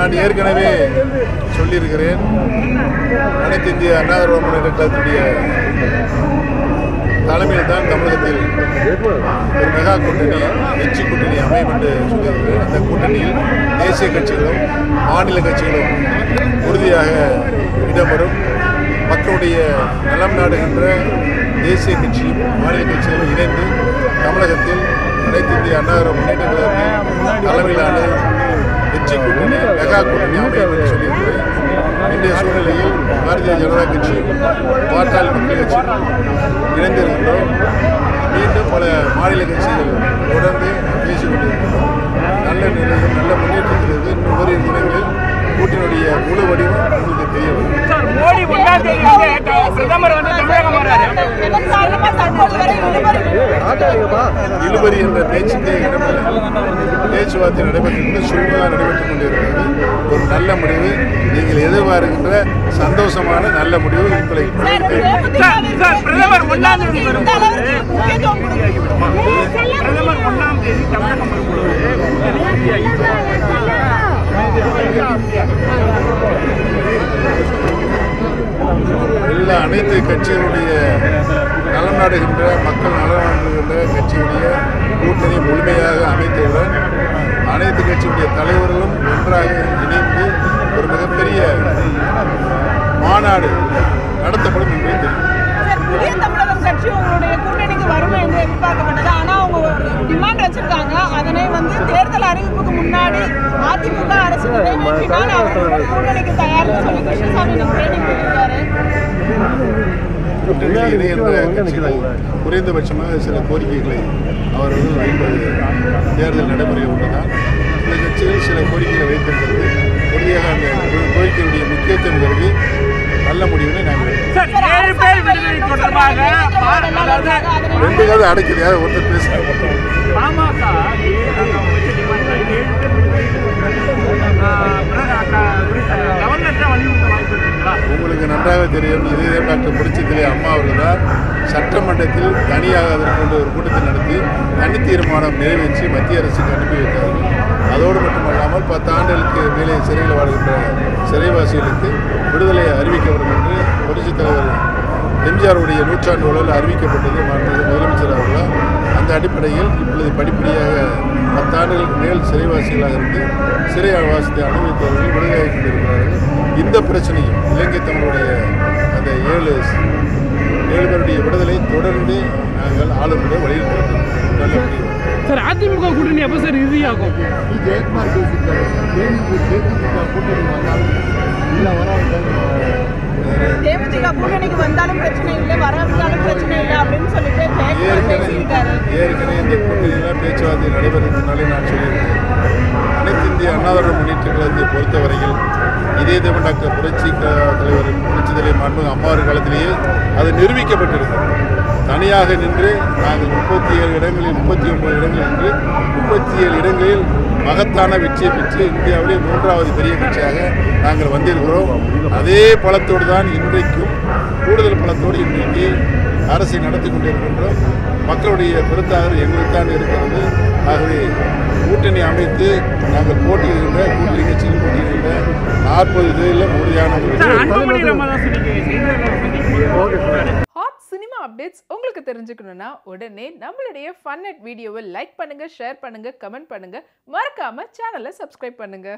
நான் ஏற்கனவே சொல்லியிருக்கிறேன். அனைத்து இந்திய அண்ணா திராவிட முன்னேற்ற கழகத்துடைய தலைமையில் தான் தமிழகத்தில் ஒரு மெகா கூட்டணி எச்சி கூட்டணி அமையும் என்று சொல்லியிருக்கிறேன். அந்த கூட்டணியில் தேசிய கட்சிகளும் மாநில கட்சிகளும் உறுதியாக இடம்பெறும். மக்களுடைய நலம் நாடுகின்ற தேசிய கட்சியும் மாநில கட்சிகளும் இணைந்து தமிழகத்தில் அனைத்து இந்திய அண்ணா முன்னேற்ற கழகத்தின் தலைமையிலான எச்சி கூட்டணி மெகா கூட்டணி சொல்லியிருக்கிறேன் இன்றைய சூழ்நிலையில் பாரதிய ஜனதா கட்சி பாட்டாளி மக்கள் கட்சி இணைந்திருக்கின்றோம் மீண்டும் பல மாநில கட்சிகள் தொடர்ந்து பேசிக் கொண்டிருக்கிறோம் நல்ல நிலையில் நல்ல முன்னேற்றத்தில் இருக்கு இன்னும் ஓரிரு தினங்களில் கூட்டினுடைய முழு வடிவம் உங்களுக்கு தெரிய வரும் இழுபறி என்ற பேச்சுக்கே இடமில்லை. பேச்சுவார்த்தை நடைபெற்று சுழுவாக நடைபெற்றுக் கொண்டிருக்கிறது. ஒரு நல்ல முடிவு. நீங்கள் எதிர்பார்க்கின்ற சந்தோஷமான நல்ல முடிவு உங்களை பிரதமர் ஒண்ணாம் தேதி வரும்போது பிரதமர் ஒன்றாம் தேதி தமிழகம் வரும்பொழுது எல்லா அனைத்து கட்சிகளுடைய நலம் மக்கள் நலம் நாடுகின்ற கட்சியுடைய கூட்டணி முழுமையாக அமைத்தவுடன் அனைத்து கட்சியுடைய தலைவர்களும் ஒன்றாக இணைந்து ஒரு மிகப்பெரிய மாநாடு நடத்தப்படும் என்பது தெரியும். புதிய தமிழகம் கட்சி உங்களுடைய கூட்டணிக்கு வரும் என்று எதிர்பார்க்கப்பட்டது. ஆனால் அவங்க டிமாண்ட் வச்சிருக்காங்க அதனை வந்து தேர்தல் அறிவிப்புக்கு முன்னாடி அதிமுக அரசு நிறைவேற்றினால் அவர்கள் கூட்டணிக்கு தயார்னு சொல்லி கிருஷ்ணசாமி இன்னைக்கு பேட்டி கொடுத்திருக்காரு இணைகின்ற கட்சிகள் குறைந்தபட்சமாக சில கோரிக்கைகளை அவர்கள் வைப்பது தேர்தல் நடைமுறை ஒன்றுதான். சில கட்சிகள் சில கோரிக்கைகளை வைத்திருக்கிறது. உறுதியாக அந்த கோரிக்கையுடைய முக்கியத்துவம் கருதி நல்ல முடிவினை நாங்கள் தொடர்பாக ரெண்டு காலம் அடைக்குது யார் ஒருத்தர் பேசுகிறேன் தெரியும். இதே டாக்டர் முடிச்சதிலே அம்மா அவர்கள் தான் சட்டமன்றத்தில் தனியாக அதற்கு ஒரு கூட்டத்தை நடத்தி தனி தீர்மானம் நிறைவேற்றி மத்திய அரசுக்கு அனுப்பி வைத்தார்கள். அதோடு மட்டுமல்லாமல் பத்து ஆண்டுகளுக்கு மேலே சிறையில் வாழ்கின்ற சிறைவாசிகளுக்கு விடுதலை அறிவிக்கப்படும் என்று புரட்சித் தலைவர் எம்ஜிஆருடைய நூற்றாண்டு உலகில் அறிவிக்கப்பட்டது மாண்புமிகு முதலமைச்சர் அவர்களால். அந்த அடிப்படையில் இப்பொழுது படிப்படியாக பத்தாண்டுகளுக்கு மேல் சிறைவாசிகளாக இருந்து சிறை வாசத்தை அனுபவித்தவர்கள் விடுதலையாகி கொண்டிருக்கிறார்கள் இந்த பிரச்சனையும் இலங்கை தமிழுடைய அந்த ஏழு ஏழு பேருடைய விடுதலை தொடர்ந்து நாங்கள் ஆளுநரை வலியுறுத்துகிறோம் சார் அதிமுக கூட்டணி எப்போ சார் இறுதியாகும்? ஜெயக்குமார் பேசியிருக்காரு. தேமுதிக கூட்டணி வந்தாலும் இல்லை தேமுதிக கூட்டணிக்கு வந்தாலும் பிரச்சனை இல்லை வராவிட்டாலும் பிரச்சனை இல்லை அப்படின்னு சொல்லிட்டு கழகத்தை இதே தமிழ் புரட்சி தலைவரின் புரட்சி தலைவர் மாண்பு அம்மாவர் காலத்திலேயே அது நிரூபிக்கப்பட்டிருக்கிறது தனியாக நின்று நாங்கள் முப்பத்தி ஏழு இடங்களில் முப்பத்தி ஒன்பது இடங்களில் நின்று முப்பத்தி ஏழு இடங்களில் மகத்தான வெற்றியை பெற்று இந்தியாவிலே மூன்றாவது பெரிய கட்சியாக நாங்கள் வந்திருக்கிறோம். அதே பலத்தோடு தான் இன்றைக்கும் கூடுதல் பலத்தோடு இன்றைக்கு அரசை நடத்தி கொண்டிருக்கின்றோம். மக்களுடைய பெருத்தாக எங்களுக்கு தான் இருக்கிறது. ஆகவே கூட்டணி அமைத்து நாங்கள் போட்டியிடுகின்ற கூட்டணி கட்சியில் போட்டியிடுகின்ற நாற்பது தொழிலில் உறுதியான சினிமா அப்டேட்ஸ் உங்களுக்கு தெரிஞ்சுக்கணும்னா உடனே நம்மளுடைய ஃபன் அட் வீடியோவை லைக் பண்ணுங்க ஷேர் பண்ணுங்க கமெண்ட் பண்ணுங்க. மறக்காம சேனலை சப்ஸ்கிரைப் பண்ணுங்க.